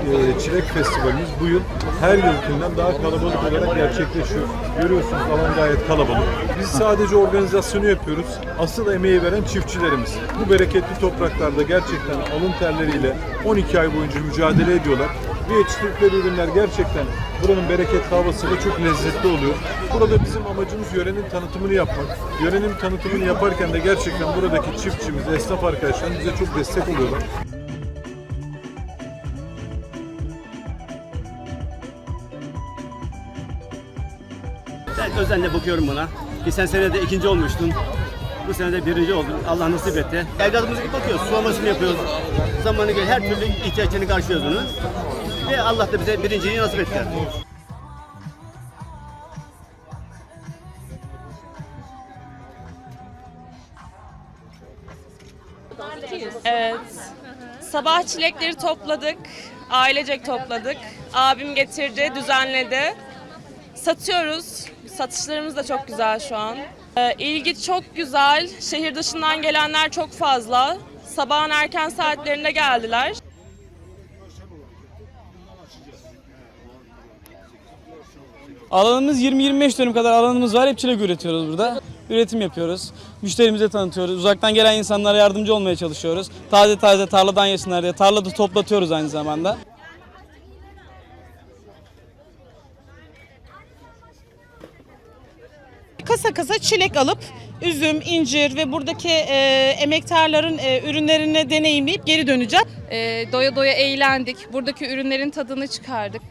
Ee, Çilek Festivalimiz bu yıl her yılkinden daha kalabalık olarak gerçekleşiyor. Görüyorsunuz alan gayet kalabalık. Biz sadece organizasyonu yapıyoruz. Asıl emeği veren çiftçilerimiz. Bu bereketli topraklarda gerçekten alın terleriyle 12 ay boyunca mücadele ediyorlar. Ve yetiştirdikleri ürünler gerçekten buranın bereketli havasıyla çok lezzetli oluyor. Burada bizim amacımız yörenin tanıtımını yapmak. Yörenin tanıtımını yaparken de gerçekten buradaki çiftçimiz, esnaf arkadaşlar bize çok destek oluyorlar. Ben özenle bakıyorum buna. Geçen sene de ikinci olmuştum. Bu sene de birinci oldum. Allah nasip etti. Evladımıza bakıyoruz. Sulamasını yapıyoruz. Zamanı göre her türlü ihtiyaçlarını karşılıyoruz bunu. Ve Allah da bize birinciliği nasip etti. Evet. Sabah çilekleri topladık. Ailecek topladık. Abim getirdi, düzenledi. Satıyoruz. Satışlarımız da çok güzel şu an. Ee, ilgi çok güzel. Şehir dışından gelenler çok fazla. Sabahın erken saatlerinde geldiler. Alanımız 20-25 dönüm kadar alanımız var. Hep çilek üretiyoruz burada. Üretim yapıyoruz. Müşterimize tanıtıyoruz. Uzaktan gelen insanlara yardımcı olmaya çalışıyoruz. Taze taze tarladan yesinler diye. Tarlada toplatıyoruz aynı zamanda. Kasa kasa çilek alıp üzüm, incir ve buradaki e, emektarların e, ürünlerini deneyimleyip geri döneceğiz. E, doya doya eğlendik. Buradaki ürünlerin tadını çıkardık.